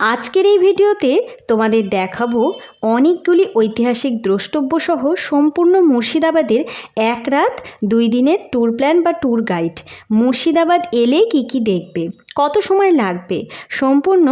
আজকের এই ভিডিওতে তোমাদের দেখাবো অনেকগুলি ঐতিহাসিক দ্রষ্টব্য সহ সম্পূর্ণ মুর্শিদাবাদের এক রাত, দুই দিনের ট্যুর প্ল্যান বা ট্যুর গাইড। মুর্শিদাবাদ এলে কি কি দেখবে? কত সময় লাগবে? সম্পূর্ণ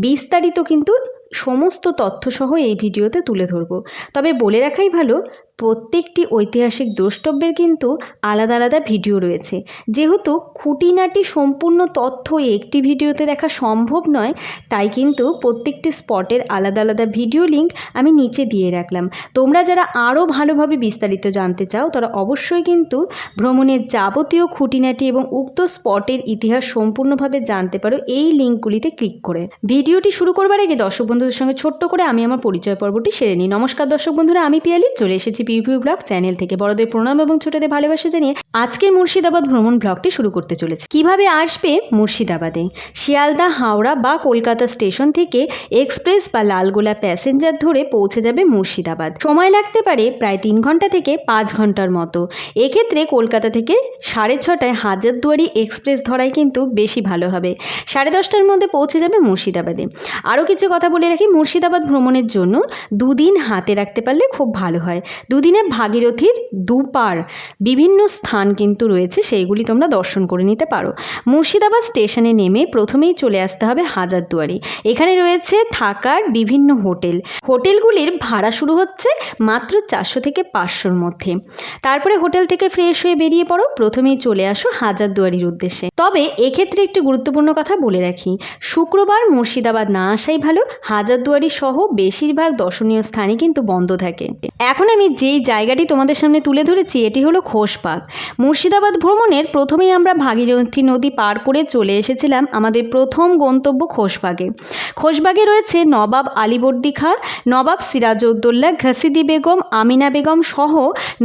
বিস্তারিত কিন্তু সমস্ত তথ্যসহ এই ভিডিওতে তুলে ধরবো। তবে বলে রাখাই ভালো প্রত্যেকটি ঐতিহাসিক দ্রষ্টব্যের কিন্তু আলাদা আলাদা ভিডিও রয়েছে। যেহেতু খুঁটিনাটি সম্পূর্ণ তথ্য একটি ভিডিওতে দেখা সম্ভব নয়, তাই কিন্তু প্রত্যেকটি স্পটের আলাদা আলাদা ভিডিও লিঙ্ক আমি নিচে দিয়ে রাখলাম। তোমরা যারা আরও ভালোভাবে বিস্তারিত জানতে চাও, তারা অবশ্যই কিন্তু ভ্রমণের যাবতীয় খুঁটিনাটি এবং উক্ত স্পটের ইতিহাস সম্পূর্ণভাবে জানতে পারো এই লিঙ্কগুলিতে ক্লিক করে। ভিডিওটি শুরু করবার আগে দর্শক বন্ধুদের সঙ্গে ছোট্ট করে আমি আমার পরিচয় পর্বটি সেরে নিই। নমস্কার দর্শক বন্ধুরা, আমি পিয়ালি, চলে এসেছি পিভিউ ব্লগ চ্যানেল থেকে বড়দের প্রণাম এবং ছোটদের ভালোবাসা জানিয়ে আজকের মুর্শিদাবাদ ভ্রমণ ব্লগটি শুরু করতে চলেছে। কীভাবে আসবে মুর্শিদাবাদে? শিয়ালদা, হাওড়া বা কলকাতা স্টেশন থেকে এক্সপ্রেস বা লালগোলা প্যাসেঞ্জার ধরে পৌঁছে যাবে মুর্শিদাবাদ। সময় লাগতে পারে প্রায় তিন ঘণ্টা থেকে পাঁচ ঘণ্টার মতো। এক্ষেত্রে কলকাতা থেকে সাড়ে ছটায় হাজারদুয়ারি এক্সপ্রেস ধরাই কিন্তু বেশি ভালো হবে। সাড়ে দশটার মধ্যে পৌঁছে যাবে মুর্শিদাবাদে। আরও কিছু কথা বলে রাখি, মুর্শিদাবাদ ভ্রমণের জন্য দুদিন হাতে রাখতে পারলে খুব ভালো হয়। দুদিনে ভাগীরথীর দুপার বিভিন্ন স্থান কিন্তু রয়েছে, সেইগুলি তোমরা দর্শন করে নিতে পারো। মুর্শিদাবাদ স্টেশনে নেমে প্রথমেই চলে আসতে হবে হাজারদুয়ারি। এখানে রয়েছে থাকার বিভিন্ন হোটেল। হোটেলগুলির ভাড়া শুরু হচ্ছে মাত্র চারশো থেকে পাঁচশোর মধ্যে। তারপরে হোটেল থেকে ফ্রেশ হয়ে বেরিয়ে পড়ো, প্রথমেই চলে আসো হাজারদুয়ারির উদ্দেশ্যে। তবে এক্ষেত্রে একটি গুরুত্বপূর্ণ কথা বলে রাখি, শুক্রবার মুর্শিদাবাদ না আসাই ভালো, হাজারদুয়ারি সহ বেশিরভাগ দর্শনীয় স্থানই কিন্তু বন্ধ থাকে। এখন আমি যেই জায়গাটি তোমাদের সামনে তুলে ধরেছি, এটি হলো খোশবাগ মুর্শিদাবাদ ভ্রমণের প্রথমেই আমরা ভাগীরথী নদী পার করে চলে এসেছিলাম আমাদের প্রথম গন্তব্য খোশবাগে খোশবাগে রয়েছে নবাব আলীবর্দী খাঁ নবাব সিরাজউদ্দৌল্লা ঘাসিদি বেগম, আমিনা বেগম সহ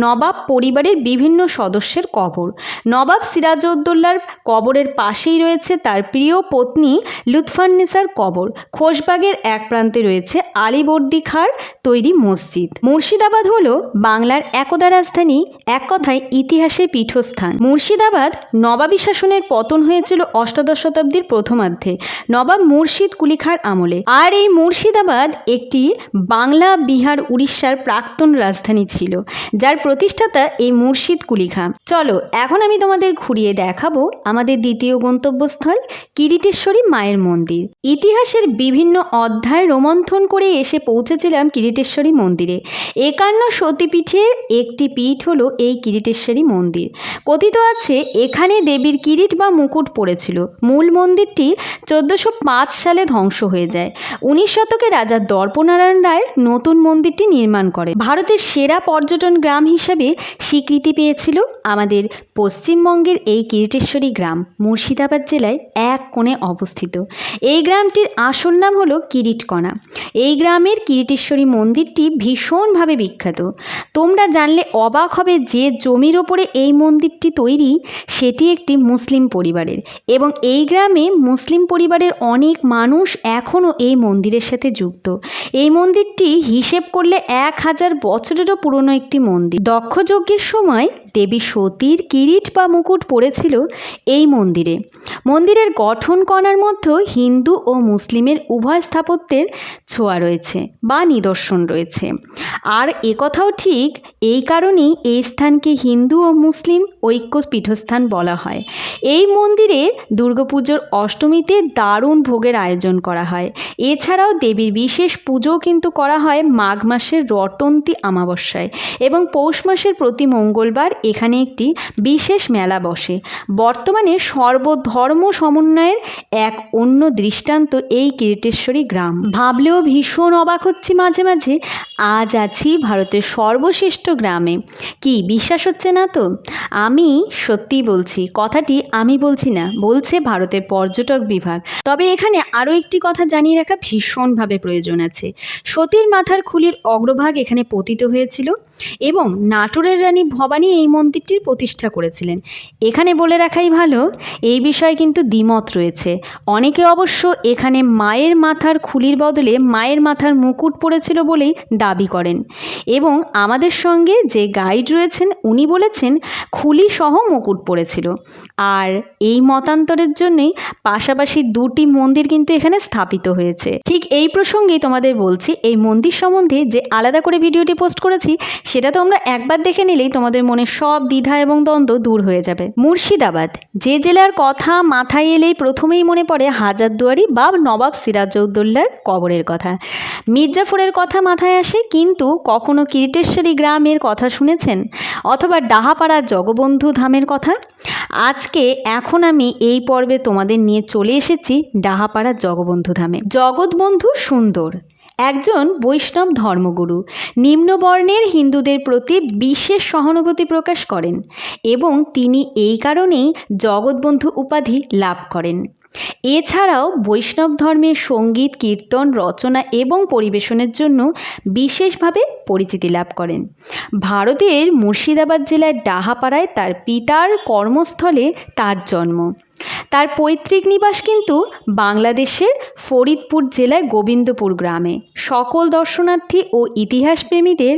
নবাব পরিবারের বিভিন্ন সদস্যের কবর। নবাব সিরাজউদ্দৌল্লার কবরের পাশেই রয়েছে তার প্রিয় পত্নী লুৎফান্নেসার কবর। খোশবাগের এক প্রান্তে রয়েছে আলীবর্দী খাঁর তৈরি মসজিদ। মুর্শিদাবাদ হলো বাংলার একদা রাজধানী এক কথায় ইতিহাসের পীঠস্থান। মুর্শিদাবাদ নবাবী শাসনের পতন হয়েছিল অষ্টাদশ শতাব্দীর প্রথমার্ধে। নবাব মুর্শিদ কুলিখার আমলে। আর এই মুর্শিদাবাদ একটি বাংলা, বিহার, উড়িষ্যার প্রাক্তন রাজধানী ছিল, যার প্রতিষ্ঠাতা এই মুর্শিদ কুলিখা। চলো, এখন আমি তোমাদের ঘুরিয়ে দেখাবো আমাদের দ্বিতীয় গন্তব্যস্থল কিরিটেশ্বরী মায়ের মন্দির। ইতিহাসের বিভিন্ন অধ্যায় রোমন্থন করে এসে পৌঁছেছিলাম কিরিটেশ্বরী মন্দিরে। একান্ন সতীপীঠের একটি পীঠ হলো এই কিরিটেশ্বরী মন্দির। কথিত আছে, এখানে দেবীর কিরিট বা মুকুট পড়েছিল। মূল মন্দিরটি চোদ্দোশো সালে ধ্বংস হয়ে যায়। উনিশ শতকে রাজা দর্পনারায়ণ রায় নতুন মন্দিরটি নির্মাণ করে। ভারতের সেরা পর্যটন গ্রাম হিসাবে স্বীকৃতি পেয়েছিল আমাদের পশ্চিমবঙ্গের এই কিরিটেশ্বরী গ্রাম। মুর্শিদাবাদ জেলায় এক কোণে অবস্থিত। এই গ্রামটির আসল নাম হলো কিরিটকণা। এই গ্রামের কিরিটেশ্বরী মন্দিরটি ভীষণভাবে বিখ্যাত। তোমরা জানলে অবাক হবে যে জমির ওপরে এই মন্দিরটি তৈরি সেটি একটি মুসলিম পরিবারের এবং এই গ্রামে মুসলিম পরিবারের অনেক মানুষ এখনও এই মন্দিরের সাথে যুক্ত। এই মন্দিরটি হিসেব করলে এক হাজার বছরেরও পুরনো একটি মন্দির। দক্ষ যজ্ঞের সময় দেবী সতীর কিরিট বা মুকুট পড়েছিল এই মন্দিরে। মন্দিরের গঠন কণার মধ্যে হিন্দু ও মুসলিমের উভয় স্থাপত্যের ছোঁয়া রয়েছে বা নিদর্শন রয়েছে। আর একথাও ঠিক এই কারণেই এই স্থানকে হিন্দু ও মুসলিম ঐক্য পীঠস্থান বলা হয়। এই মন্দিরে দুর্গাপুজোর অষ্টমীতে দারুণ ভোগের আয়োজন করা হয়। এছাড়াও দেবীর বিশেষ পুজো কিন্তু করা হয় মাঘ মাসের রটন্তি আমাবস্যায় এবং পৌষ মাসের প্রতি মঙ্গলবার এখানে একটি বিশেষ মেলা বসে। বর্তমানে সর্বধর্ম সমন্বয়ের এক অন্য দৃষ্টান্ত এই কিরিটেশ্বরী গ্রাম। ভাবলেও ভীষণ অবাক হচ্ছি মাঝে মাঝে। আজ আছি ভারতের সর্বশ্রেষ্ঠ গ্রামে। কি বিশ্বাস হচ্ছে না তো? আমি সত্যিই বলছি, কথাটি আমি বলছি না, বলছে ভারতের পর্যটক বিভাগ। তবে এখানে আরও একটি কথা জানিয়ে রাখা ভীষণভাবে প্রয়োজন আছে। সতীর মাথার খুলির অগ্রভাগ এখানে পতিত হয়েছিল। এবং নাটোরের রানী ভবানী এই মন্দিরটির প্রতিষ্ঠা করেছিলেন। এখানে বলে রাখাই ভালো, এই বিষয়ে কিন্তু দ্বিমত রয়েছে। অনেকে অবশ্য এখানে মায়ের মাথার খুলির বদলে মায়ের মাথার মুকুট পড়েছিল বলেই দাবি করেন। এবং আমাদের সঙ্গে যে গাইড রয়েছেন, উনি বলেছেন, খুলি সহ মুকুট পড়েছিল আর এই মতান্তরের জন্যই পাশাপাশি দুটি মন্দির কিন্তু এখানে স্থাপিত হয়েছে। ঠিক এই প্রসঙ্গেই তোমাদের বলছি, এই মন্দির সম্বন্ধে যে আলাদা করে ভিডিওটি পোস্ট করেছি সেটা তোমরা একবার দেখে নিলেই তোমাদের মনে সব দ্বিধা এবং দ্বন্দ্ব দূর হয়ে যাবে। মুর্শিদাবাদ, যে জেলার কথা মাথায় এলেই প্রথমেই মনে পড়ে হাজারদুয়ারি বা নবাব সিরাজউদ্দৌলার কবরের কথা। মির্জাফরের কথা মাথায় আসে কিন্তু কখনো কিরিটেশ্বরী গ্রামের কথা শুনেছেন? অথবা ডাহাপাড়ার জগবন্ধু ধামের কথা? আজকে এখন আমি এই পর্বে তোমাদের নিয়ে চলে এসেছি ডাহাপাড়ার জগবন্ধু ধামে। জগৎবন্ধু সুন্দর। একজন বৈষ্ণব ধর্মগুরু। নিম্নবর্ণের হিন্দুদের প্রতি বিশেষ সহানুভূতি প্রকাশ করেন এবং তিনি এই কারণেই জগৎবন্ধু উপাধি লাভ করেন। এছাড়াও বৈষ্ণব ধর্মের সংগীত, কীর্তন, রচনা এবং পরিবেশনের জন্য বিশেষভাবে পরিচিতি লাভ করেন। ভারতের মুর্শিদাবাদ জেলার ডাহাপাড়ায় তার পিতার কর্মস্থলে তার জন্ম। তার পৈতৃক নিবাস কিন্তু বাংলাদেশের ফরিদপুর জেলার গোবিন্দপুর গ্রামে। সকল দর্শনার্থী ও ইতিহাসপ্রেমীদের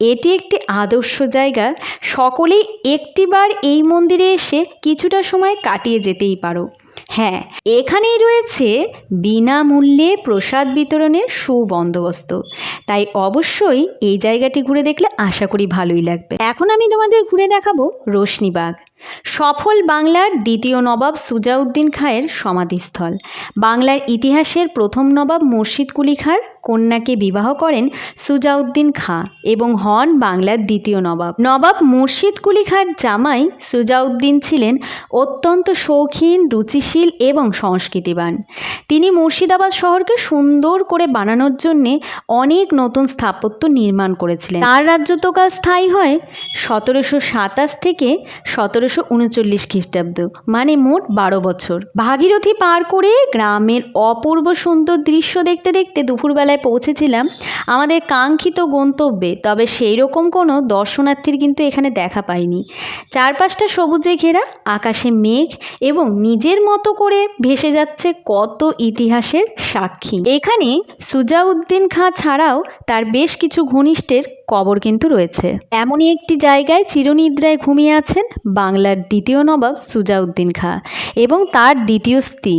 এটি একটি আদর্শ জায়গা। সকলেই একটিবার এই মন্দিরে এসে কিছুটা সময় কাটিয়ে যেতেই পারো। হ্যাঁ এখানেই রয়েছে বিনামূল্যে প্রসাদ বিতরণের সুবন্দোবস্ত। তাই অবশ্যই এই জায়গাটি ঘুরে দেখলে আশা করি ভালোই লাগবে। এখন আমি তোমাদের ঘুরে দেখাবো রোশনিবাগ সফল বাংলার দ্বিতীয় নবাব সুজাউদ্দিন খাঁয়ের সমাধিস্থল। বাংলার ইতিহাসের প্রথম নবাব মুর্শিদ কুলি খাঁর কন্যাকে বিবাহ করেন সুজাউদ্দিন খাঁ এবং হন বাংলার দ্বিতীয় নবাব। নবাব মুর্শিদ কুলি খাঁর জামাই সুজাউদ্দিন ছিলেন অত্যন্ত শৌখিন, রুচিশীল এবং সংস্কৃতিবান। তিনি মুর্শিদাবাদ শহরকে সুন্দর করে বানানোর জন্যে অনেক নতুন স্থাপত্য নির্মাণ করেছিলেন। তার রাজ্যত্বকাল স্থায়ী হয় সতেরোশো সাতাশ থেকে সতেরোশো উনচল্লিশ খ্রিস্টাব্দ মানে মোট বারো বছর। ভাগীরথী পার করে গ্রামের অপূর্ব সুন্দর দৃশ্য দেখতে দেখতে দুপুরবেলায় পৌঁছেছিলাম আমাদের কাঙ্ক্ষিত গন্তব্যে, তবে সেই রকম কোনো দর্শনার্থীর কিন্তু এখানে দেখা পাইনি। চারপাশটা সবুজে ঘেরা, আকাশে মেঘ এবং নিজের মতো করে ভেসে যাচ্ছে কত ইতিহাসের সাক্ষী। এখানে সুজাউদ্দিন খাঁ ছাড়াও তার বেশ কিছু ঘনিষ্ঠের কবর কিন্তু রয়েছে। এমনই একটি জায়গায় চিরনিদ্রায় ঘুমিয়ে আছেন বাংলার দ্বিতীয় নবাব সুজাউদ্দিন খাঁ এবং তার দ্বিতীয় স্ত্রী।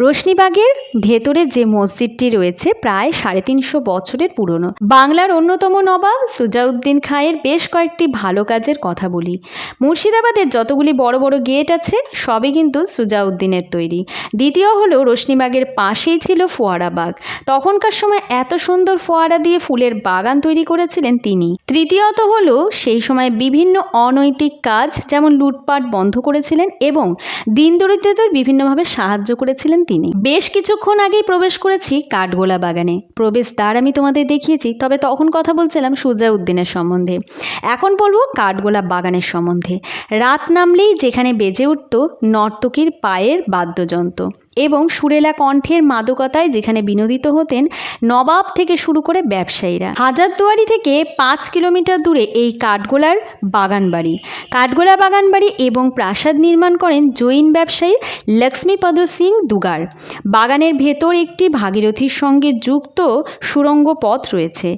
রোশনিবাগের ভেতরে যে মসজিদটি রয়েছে প্রায় সাড়ে তিনশো বছরের পুরনো। বাংলার অন্যতম নবাব সুজাউদ্দিন খাঁয়ের বেশ কয়েকটি ভালো কাজের কথা বলি। মুর্শিদাবাদের যতগুলি বড় বড় গেট আছে, সবই কিন্তু সুজাউদ্দিনের তৈরি। দ্বিতীয় হলো রোশনিবাগের পাশেই ছিল ফোয়ারা বাগ। তখনকার সময় এত সুন্দর ফোয়ারা দিয়ে ফুলের বাগান তৈরি করেছিলেন তিনি। তৃতীয়ত হলো, সেই সময় বিভিন্ন অনৈতিক কাজ যেমন লুটপাট বন্ধ করেছিলেন এবং দিন দরিদ্রদের বিভিন্নভাবে সাহায্য করেছিলেন তিনি। বেশ কিছুক্ষণ আগেই প্রবেশ করেছি কাঠগোলা বাগানে। প্রবেশদ্বার আমি তোমাদের দেখিয়েছি, তবে তখন কথা বলছিলাম সুজাউদ্দিনের সম্বন্ধে। এখন বলব কাঠগোলা বাগানের সম্বন্ধে। রাত নামলেই যেখানে বেজে উঠত নর্তকীর পায়ের বাদ্যযন্ত্র। এবং সুরেলা কণ্ঠের মাদকতায় যেখানে বিনোদিত হতেন, নবাব থেকে শুরু করে ব্যবসায়ীরা। হাজারদুয়ারি থেকে পাঁচ কিলোমিটার দূরে এই কাঠগোলার বাগানবাড়ি। কাঠগোলা বাগানবাড়ি এবং প্রাসাদ নির্মাণ করেন জৈন ব্যবসায়ী লক্ষ্মীপদ সিং দুগার। বাগানের ভেতর একটি ভাগীরথীর সঙ্গে যুক্ত সুড়ঙ্গ পথ রয়েছে।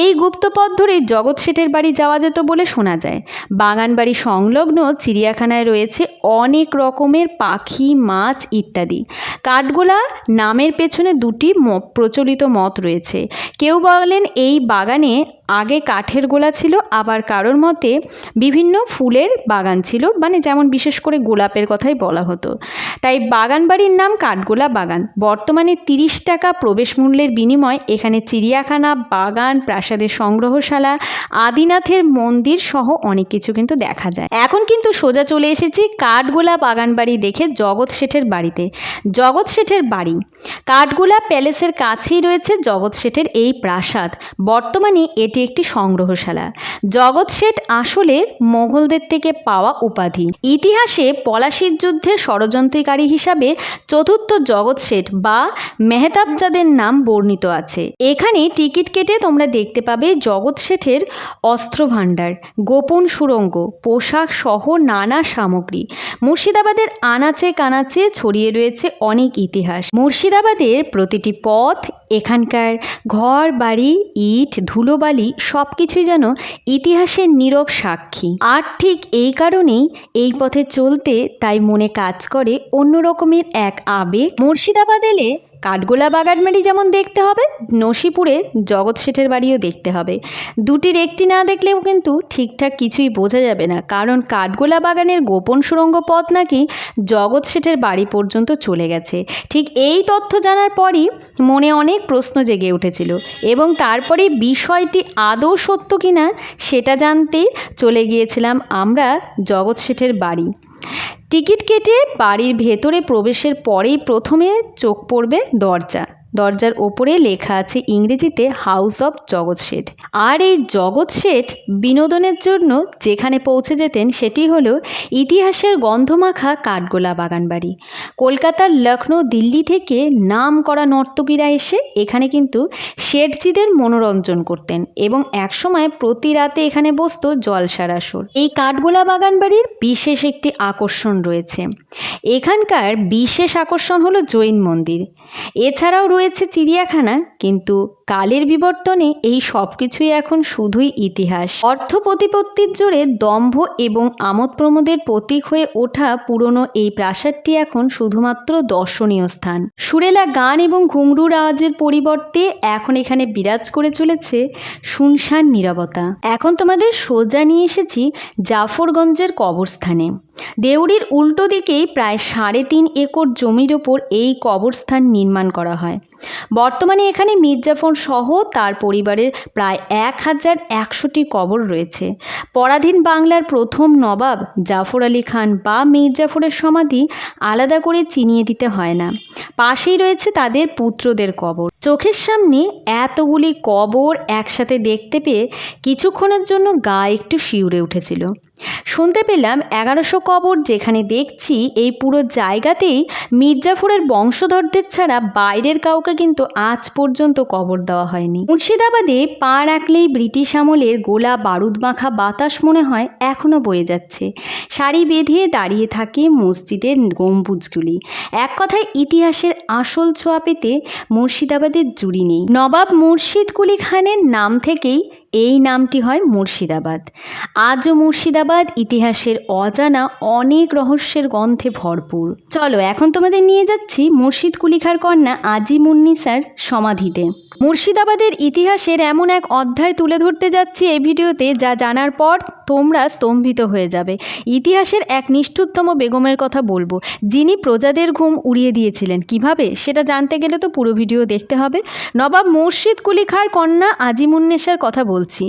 এই গুপ্ত পথ ধরে জগৎ শেঠের বাড়ি যাওয়া যেত বলে শোনা যায়। বাগানবাড়ি সংলগ্ন চিড়িয়াখানায় রয়েছে অনেক রকমের পাখি, মাছ ইত্যাদি। কাঠগোলা নামের পেছনে দুটি প্রচলিত মত রয়েছে। কেউ বলেন এই বাগানে আগে কাঠের গোলা ছিল, আবার কারোর মতে বিভিন্ন ফুলের বাগান ছিল মানে যেমন বিশেষ করে গোলাপের কথাই বলা হতো। তাই বাগান বাড়ির নাম কাঠগোলা বাগান। বর্তমানে তিরিশ টাকা প্রবেশ মূল্যের বিনিময় এখানে চিড়িয়াখানা, বাগান, প্রাসাদের সংগ্রহশালা, আদিনাথের মন্দির সহ অনেক কিছু কিন্তু দেখা যায়। এখন কিন্তু সোজা চলে এসেছি কাঠগোলা বাগান বাড়ি দেখে জগৎ শেঠের বাড়িতে। জগৎ শেঠের বাড়ি। কাঠগোলা প্যালেসের কাছেই রয়েছে জগৎ শেঠের এই প্রাসাদ। বর্তমানে এটি এটি একটি সংগ্রহশালা। জগৎ শেঠ আসলে মোগলদের থেকে পাওয়া উপাধি। ইতিহাসে পলাশির যুদ্ধের ষড়যন্ত্রকারী হিসাবে চতুর্থ জগৎ শেঠ বা মেহতাবজাদের নাম বর্ণিত আছে। এখানে টিকিট কেটে তোমরা দেখতে পাবে জগৎ শেঠের অস্ত্র ভাণ্ডার গোপন সুড়ঙ্গ পোশাক সহ নানা সামগ্রী। মুর্শিদাবাদের আনাচে কানাচে ছড়িয়ে রয়েছে অনেক ইতিহাস। মুর্শিদাবাদের প্রতিটি পথ এখানকার ঘর, বাড়ি, ইট, ধুলোবালি সব কিছুই যেন ইতিহাসের নীরব সাক্ষী। আর ঠিক এই কারণেই এই পথে চলতে তাই মনে কাজ করে অন্য রকমের এক আবেগ। মুর্শিদাবাদ এলে কাঠগোলা বাগান বাড়ি যেমন দেখতে হবে, নসিপুরে জগৎ শেঠের বাড়িও দেখতে হবে। দুটির একটি না দেখলেও কিন্তু ঠিকঠাক কিছুই বোঝা যাবে না, কারণ কাঠগোলা বাগানের গোপন সুড়ঙ্গ পথ নাকি জগৎ শেঠের বাড়ি পর্যন্ত চলে গেছে। ঠিক এই তথ্য জানার পরই মনে অনেক প্রশ্ন জেগে উঠেছিল এবং তারপরে বিষয়টি আদৌ সত্য কিনা সেটা জানতেই চলে গিয়েছিলাম আমরা জগৎ শেঠের বাড়ি। টিকিট কেটে বাড়ির ভেতরে প্রবেশের পরেই প্রথমে চোখ পড়বে দরজা। দরজার ওপরে লেখা আছে ইংরেজিতে হাউস অফ জগৎ শেঠ আর এই জগৎ শেঠ বিনোদনের জন্য যেখানে পৌঁছে যেতেন সেটি হলো ইতিহাসের গন্ধমাখা কাঠগোলা বাগান বাড়ি কলকাতার লখনৌ দিল্লি থেকে নাম করা নর্তকীরা এসে এখানে কিন্তু শেঠজিদের মনোরঞ্জন করতেন এবং একসময় প্রতি রাতে এখানে বসত জলসার আসর। এই কাঠগোলা বাগান বাড়ির বিশেষ একটি আকর্ষণ রয়েছে। এখানকার বিশেষ আকর্ষণ হলো জৈন মন্দির। এছাড়াও রয়েছে চিড়িয়াখানা, কিন্তু কালের বিবর্তনে এই সব কিছুই এখন শুধুই ইতিহাস। অর্থ প্রতিপত্তির জোরে দম্ভ এবং আমোদ প্রমোদের প্রতীক হয়ে ওঠা পুরনো এই প্রাসাদটি এখন শুধুমাত্র দর্শনীয় স্থান। সুরেলা গান এবং ঘুংরুর আওয়াজের পরিবর্তে এখন এখানে বিরাজ করে চলেছে শুনশান নীরবতা। এখন তোমাদের সোজা নিয়ে এসেছি জাফরগঞ্জের কবরস্থানে। দেউড়ির উল্টো দিকেই প্রায় সাড়ে তিন একর জমির ওপর এই কবরস্থান নির্মাণ করা হয়। বর্তমানে এখানে মির্জাফর সহ তার পরিবারের প্রায় এক হাজার একশোটি কবর রয়েছে। পরাধীন বাংলার প্রথম নবাব জাফর আলী খান বা মির্জাফরের সমাধি আলাদা করে চিনিয়ে দিতে হয় না। পাশেই রয়েছে তাদের পুত্রদের কবর। চোখের সামনে এতগুলি কবর একসাথে দেখতে পেয়ে কিছুক্ষণের জন্য গা একটু শিউরে উঠেছিল। শুনতে পেলাম এগারোশো কবর যেখানে দেখছি, এই পুরো জায়গাতেই মির্জাফরের বংশধরদের ছাড়া বাইরের কাউকে কিন্তু আজ পর্যন্ত কবর দেওয়া হয়নি। মুর্শিদাবাদে পা রাখলেই ব্রিটিশ আমলের গোলা বারুদ মাখা বাতাস মনে হয় এখনও বয়ে যাচ্ছে। শাড়ি বেঁধে দাঁড়িয়ে থাকে মসজিদের গম্বুজগুলি। এক কথায় ইতিহাসের আসল ছোঁয়া পেতে মুর্শিদাবাদের জুড়ি নেই। নবাব মুর্শিদ কুলি খানের নাম থেকেই এই নামটি হয় মুর্শিদাবাদ। আজও মুর্শিদাবাদ ইতিহাসের অজানা অনেক রহস্যের গন্ধে ভরপুর। চলো এখন তোমাদের নিয়ে যাচ্ছি মুর্শিদ কুলিখার কন্যা আজিমুন্নিসার সমাধিতে। মুর্শিদাবাদের ইতিহাসের এমন এক অধ্যায় তুলে ধরতে যাচ্ছি এই ভিডিওতে, যা জানার পর তোমরা স্তম্ভিত হয়ে যাবে। ইতিহাসের এক নিষ্ঠুরতম বেগমের কথা বলব, যিনি প্রজাদের ঘুম উড়িয়ে দিয়েছিলেন। কীভাবে? সেটা জানতে গেলে তো পুরো ভিডিও দেখতে হবে। নবাব মুর্শিদ কুলিখার কন্যা আজিমুন্নেসার কথা বলছি।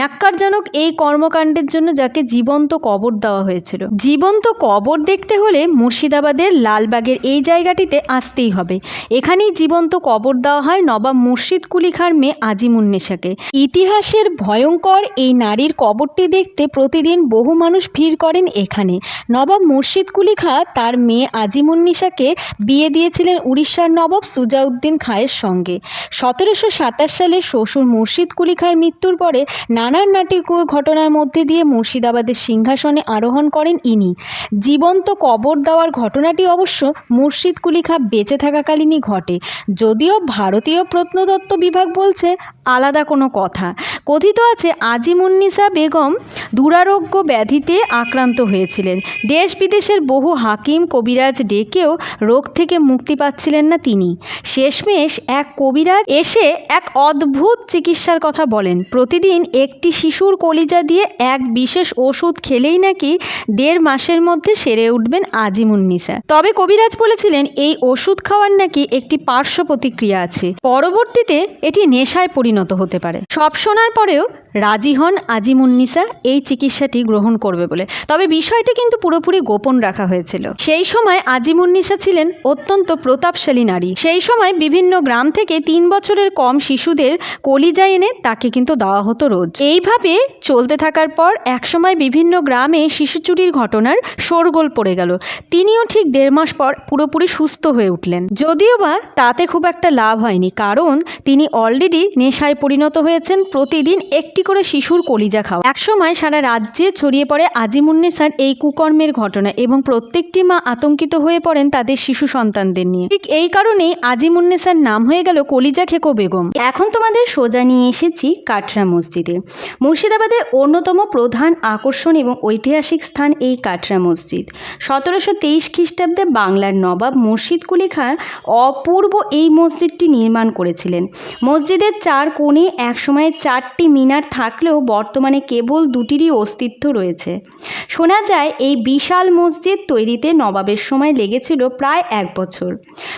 নাক্কারজনক এই কর্মকাণ্ডের জন্য যাকে জীবন্ত কবর দেওয়া হয়েছিল। জীবন্ত কবর দেখতে হলে মুর্শিদাবাদের লালবাগের এই জায়গাটিতে আসতেই হবে। এখানেই জীবন্ত কবর দেওয়া হয় নবাব মুর্শিদ কুলি খাঁর মেয়ে আজিমুন্নেসাকে ইতিহাসের ভয়ঙ্কর এই নারীর কবরটি দেখতে প্রতিদিন বহু মানুষ ভিড় করেন এখানে। নবাব মুর্শিদ কুলি খাঁ তার মেয়ে আজিমুন্নিসাকে বিয়ে দিয়েছিলেন উড়িষ্যার নবাব সুজাউদ্দিন খাঁয়ের সঙ্গে। সতেরোশো সাতাশ সালে শ্বশুর মুর্শিদ কুলি খাঁর পরে নানান নাটক ঘটনার মধ্যে দিয়ে মুর্শিদাবাদের সিংহাসনে আরোহণ করেন ইনি। জীবন্ত কবর দেওয়ার ঘটনাটি অবশ্য মুর্শিদ কুলি খাঁ বেঁচে থাকাকালীনই ঘটে। যদিও ভারতীয় প্রত্নতত্ত্ব বিভাগ বলছে আলাদা কোনো কথা। কথিত আছে, আজিমুন্নিসা বেগম দুরারোগ্য ব্যাধিতে আক্রান্ত হয়েছিলেন। দেশ বিদেশের বহু হাকিম কবিরাজ ডেকেও রোগ থেকে মুক্তি পাচ্ছিলেন না তিনি। শেষমেশ এক কবিরাজ এসে এক অদ্ভুত চিকিৎসার কথা বলেন। প্রতিদিন একটি শিশুর কলিজা দিয়ে এক বিশেষ ওষুধ খেলেই নাকি দেড় মাসের মধ্যে সেরে উঠবেন আজিমুন্নিসা তবে কবিরাজ বলেছিলেন, এই ওষুধ খাওয়ার নাকি একটি পার্শ্ব প্রতিক্রিয়া আছে। পরবর্তীতে এটি নেশায় পরিণত হতে পারে। সব শোনার পরেও রাজি হন আজিমুন্নিসা এই চিকিৎসাটি গ্রহণ করবে বলে। তবে বিষয়টি কিন্তু পুরোপুরি গোপন রাখা হয়েছিল। সেই সময় আজিমুন্নিসা ছিলেন অত্যন্ত প্রতাপশালী নারী। সেই সময় বিভিন্ন গ্রাম থেকে তিন বছরের কম শিশুদের কলিজা এনে তাকে কিন্তু দেওয়া হতো রোজ। এইভাবে চলতে থাকার পর একসময় বিভিন্ন গ্রামে শিশু চুরির ঘটনার শোরগোল পড়ে গেল। তিনিও ঠিক দেড় মাস পর পুরোপুরি সুস্থ হয়ে উঠলেন। যদিও বা তাতে খুব একটা লাভ হয়নি, কারণ তিনি অলরেডি নেশায় পরিণত হয়েছেন, প্রতিদিন একটি করে শিশুর কলিজা খাওয়া। একসময় সারা রাজ্যে ছড়িয়ে পড়ে আজিমুন্নেসার এই কুকর্মের ঘটনা এবং প্রত্যেকটি মা আতঙ্কিত হয়ে পড়েন তাদের শিশু সন্তানদের নিয়ে। ঠিক এই কারণেই আজিমুন্নেসার নাম হয়ে গেল কলিজা খেকো বেগম। এখন তোমাদের সোজা নিয়ে এসেছি কাটরা মসজিদে। মুর্শিদাবাদের অন্যতম প্রধান আকর্ষণ এবং ঐতিহাসিক স্থান এই কাটরা মসজিদ। সতেরোশো তেইশ খ্রিস্টাব্দে বাংলার নবাব মুর্শিদ কুলি খান অপূর্ব এই মসজিদটি নির্মাণ করেছিলেন। মসজিদের চার কোণে একসময় চারটি মিনার থাকলেও বর্তমানে কেবল দুটিরই অস্তিত্ব রয়েছে। শোনা যায়, এই বিশাল মসজিদ তৈরিতে নবাবের সময় লেগেছিল প্রায় এক বছর।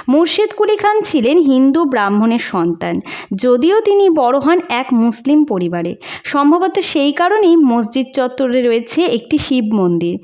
মুর্শিদ কুলি খান ছিলেন হিন্দু ব্রাহ্মণের সন্তান। যদিও তিনি বড় হন এক মুসলিম পরিবারে। সম্ভবত সেই কারণেই মসজিদ চত্বরে রয়েছে একটি শিব মন্দির।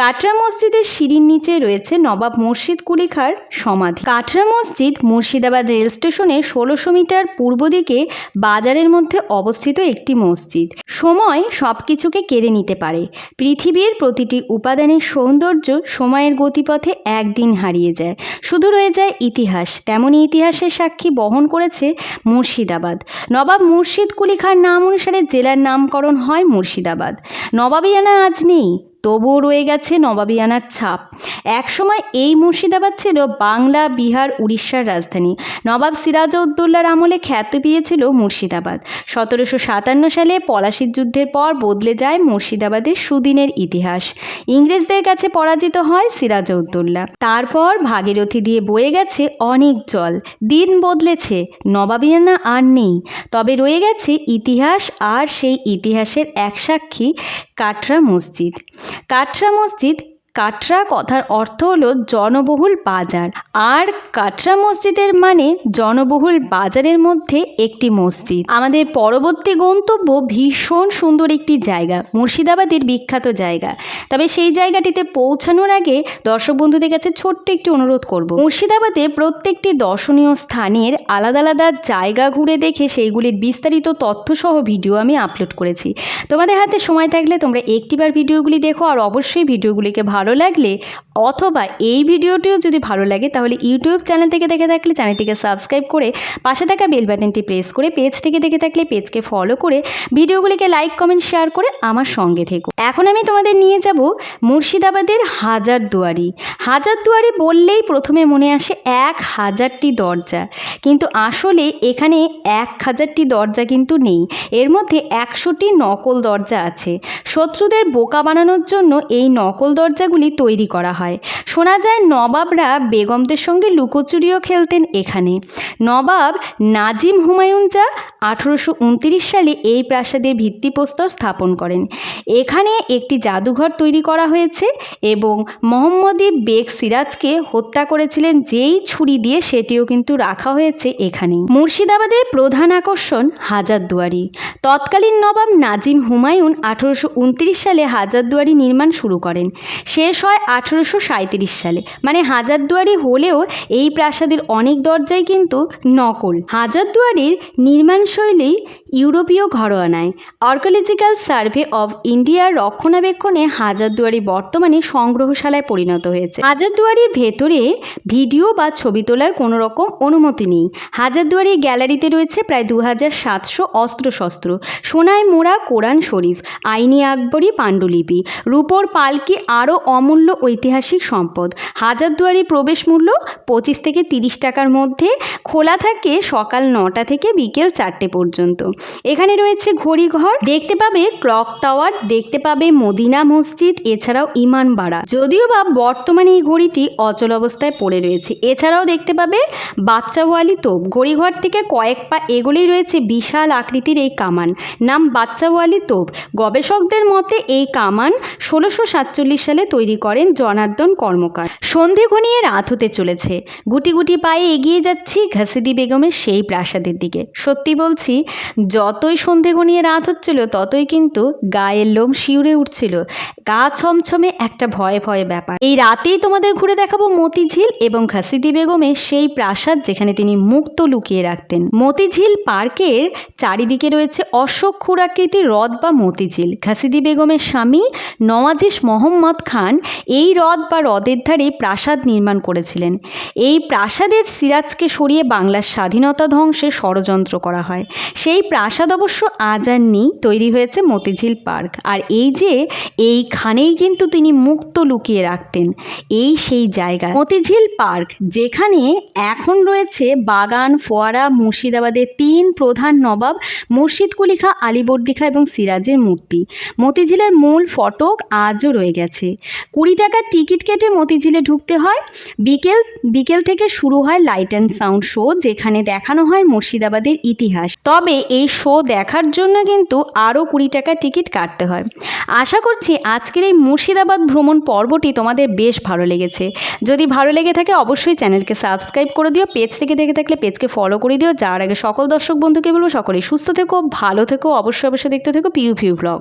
কাটরা মসজিদের সিঁড়ির নিচে রয়েছে নবাব মুর্শিদ কুলি খাঁর সমাধি। কাটরা মসজিদ মুর্শিদাবাদ রেল স্টেশনে ষোলোশো মিটার পূর্ব দিকে বাজারের মধ্যে অবস্থিত একটি মসজিদ। সময় সব কিছুকে কেড়ে নিতে পারে। পৃথিবীর প্রতিটি উপাদানের সৌন্দর্য সময়ের গতিপথে একদিন হারিয়ে যায়। শুধু রয়ে যায় ইতিহাস তেমনই ইতিহাসের সাক্ষী বহন করেছে মুর্শিদাবাদ। নবাব মুর্শিদ কুলি খাঁর নাম অনুসারে জেলার নামকরণ হয় মুর্শিদাবাদ। নবাবিয়ানা আজ নেই। তবুও রয়ে গেছে নবাবিয়ানার ছাপ। একসময় এই মুর্শিদাবাদ ছিল বাংলা, বিহার, উড়িষ্যার রাজধানী। নবাব সিরাজউদ্দৌলার আমলে খ্যাতি পেয়েছিল মুর্শিদাবাদ। সতেরোশো সাতান্ন সালে পলাশির যুদ্ধের পর বদলে যায় মুর্শিদাবাদের সুদিনের ইতিহাস। ইংরেজদের কাছে পরাজিত হয় সিরাজউদ্দৌলা। তারপর ভাগীরথী দিয়ে বয়ে গেছে অনেক জল। দিন বদলেছে নবাবিয়ানা আর নেই। তবে রয়ে গেছে ইতিহাস, আর সেই ইতিহাসের এক সাক্ষী কাটরা মসজিদ। কাটরা মসজিদ কাটরা কথার অর্থ হলো জনবহুল বাজার। আর কাটরা মসজিদের মানে জনবহুল বাজারের মধ্যে একটি মসজিদ। আমাদের পরবর্তী গন্তব্য ভীষণ সুন্দর একটি জায়গা, মুর্শিদাবাদের বিখ্যাত জায়গা। তবে সেই জায়গাটিতে পৌঁছানোর আগে দর্শক বন্ধুদের কাছে ছোট্ট একটি অনুরোধ করব। মুর্শিদাবাদে প্রত্যেকটি দর্শনীয় স্থানের আলাদা আলাদা জায়গা ঘুরে দেখে সেইগুলির বিস্তারিত তথ্যসহ ভিডিও আমি আপলোড করেছি। তোমাদের হাতে সময় থাকলে তোমরা একটিবার ভিডিওগুলি দেখো আর অবশ্যই ভিডিওগুলিকে ভালো লাগলে অথবা এই ভিডিওটিও যদি ভালো লাগে, তাহলে ইউটিউব চ্যানেল থেকে দেখে থাকলে চ্যানেলটিকে সাবস্ক্রাইব করে পাশে থাকা বেল বাটনটি প্রেস করে পেজ থেকে দেখে থাকলে পেজকে ফলো করে ভিডিওগুলিকে লাইক, কমেন্ট, শেয়ার করে আমার সঙ্গে থেকো। এখন আমি তোমাদের নিয়ে যাব মুর্শিদাবাদের হাজারদুয়ারি। হাজারদুয়ারি বললেই প্রথমে মনে আসে এক হাজারটি দরজা। কিন্তু আসলে এখানে এক হাজারটি দরজা কিন্তু নেই। এর মধ্যে একশোটি নকল দরজা আছে। শত্রুদের বোকা বানানোর জন্য এই নকল দরজাগুলি তৈরি করা হয়। শোনা যায় নবাবরা বেগমদের সঙ্গে লুকোচুরিও খেলতেন এখানে। নবাব নাজিম হুমায়ুন যা আঠেরোশো উনত্রিশ সালে এই প্রাসাদের ভিত্তিপ্রস্তর স্থাপন করেন। এখানে একটি জাদুঘর তৈরি করা হয়েছে এবং মোহাম্মদী বেগ সিরাজকে হত্যা করেছিলেন যেই ছুরি দিয়ে সেটিও কিন্তু রাখা হয়েছে এখানে। মুর্শিদাবাদের প্রধান আকর্ষণ হাজারদুয়ারি তৎকালীন নবাব নাজিম হুমায়ুন আঠেরোশো উনত্রিশ সালে হাজারদুয়ারি নির্মাণ শুরু করেন। শেষ হয় আঠেরোশো সাঁইত্রিশ সালে। মানে হাজারদুয়ারি হলেও এই প্রাসাদের অনেক দরজাই কিন্তু নকল। হাজারদুয়ারির নির্মাণশৈলী ইউরোপীয় ঘরোয়ানায় আর্কোলজিক্যাল সার্ভে অব ইন্ডিয়ার রক্ষণাবেক্ষণে হাজারদুয়ারি বর্তমানে সংগ্রহশালায় পরিণত হয়েছে। হাজারদুয়ারির ভেতরে ভিডিও বা ছবি তোলার কোনো রকম অনুমতি নেই। হাজারদুয়ারি গ্যালারিতে রয়েছে প্রায় দু হাজার সাতশো অস্ত্রশস্ত্র। সোনায় মোড়া কোরআন শরীফ, আইনি আকবরী পাণ্ডুলিপি। রূপোর পালকি আরও অমূল্য ঐতিহাসিক সম্পদ। হাজারদুয়ারি প্রবেশ মূল্য পঁচিশ থেকে তিরিশ টাকার মধ্যে। খোলা থাকে সকাল নটা থেকে বিকেল চারটে পর্যন্ত। এখানে রয়েছে ঘড়িঘর। দেখতে পাবে ক্লক টাওয়ার, দেখতে পাবে মদিনা মসজিদ, এছাড়াও ইমানবাড়া যদিও বা বর্তমানে এই ঘড়িটি অচল অবস্থায় পড়ে রয়েছে। এছাড়াও দেখতে পাবে বাচ্চাওয়ালি তোপ। ঘড়িঘর থেকে কয়েক পা এগোলেই রয়েছে বিশাল আকৃতির এই কামান। নাম বাচ্চাওয়ালি তোপ। গবেষকদের মতে এই কামান ষোলোশো সাতচল্লিশ সালে তৈরি করেন জনার্দন কর্মকার। সন্ধে ঘনিয়ে রাত হতে চলেছে। গুটি গুটি পায়ে এগিয়ে যাচ্ছি ঘাসিদি বেগমের সেই প্রাসাদের দিকে। সত্যি বলছি, যতই সন্ধে ঘনিয়ে রাত হচ্ছিল, ততই কিন্তু গায়ের লোম শিউরে উঠছিল। গা ছমছমে একটা ভয়ে ভয়ে ব্যাপার। এই রাতেই তোমাদের ঘুরে দেখাবো মতিঝিল এবং ঘাসিদি বেগমের সেই প্রাসাদ যেখানে তিনি মুক্ত লুকিয়ে রাখতেন। মতিঝিল পার্কের চারিদিকে রয়েছে অশোক খুরাকৃতির হ্রদ বা মতিঝিল। ঘাসিদি বেগমের স্বামী নওয়াজিস মোহাম্মদ খান এই হ্রদ বা হ্রদের ধারে প্রাসাদ নির্মাণ করেছিলেন। এই প্রাসাদের সিরাজকে সরিয়ে বাংলার স্বাধীনতা ধ্বংসে ষড়যন্ত্র করা হয়। সেই প্রাসাদ অবশ্য আজ আর নেই, তৈরি হয়েছে মতিঝিল পার্ক। আর এই যে, এইখানেই কিন্তু তিনি মুক্ত লুকিয়ে রাখতেন। এই সেই জায়গা। মতিঝিল পার্ক, যেখানে এখন রয়েছে বাগান, ফোয়ারা, মুর্শিদাবাদের তিন প্রধান নবাব, মুর্শিদ কুলি খা আলিবর্দি খা এবং সিরাজের মূর্তি। মতিঝিলের মূল ফটক আজও রয়ে গেছে। কুড়ি টাকার টিকিট কেটে মতিঝিলে ঢুকতে হয়। বিকেল বিকেল থেকে শুরু হয় লাইট অ্যান্ড সাউন্ড শো যেখানে দেখানো হয় মুর্শিদাবাদের ইতিহাস। তবে এই শো দেখার জন্য কিন্তু আরও কুড়ি টাকার টিকিট কাটতে হয়। আশা করছি আজকের এই মুর্শিদাবাদ ভ্রমণ পর্বটি তোমাদের বেশ ভালো লেগেছে। যদি ভালো লেগে থাকে অবশ্যই চ্যানেলকে সাবস্ক্রাইব করে দিও, পেজ থেকে দেখে থাকলে পেজকে ফলো করে দিও। যাওয়ার আগে সকল দর্শক বন্ধুকে বলব, সকলেই সুস্থ থেকো, ভালো থেকো, অবশ্যই অবশ্যই দেখতে থেকো পিউ পিউ ব্লগ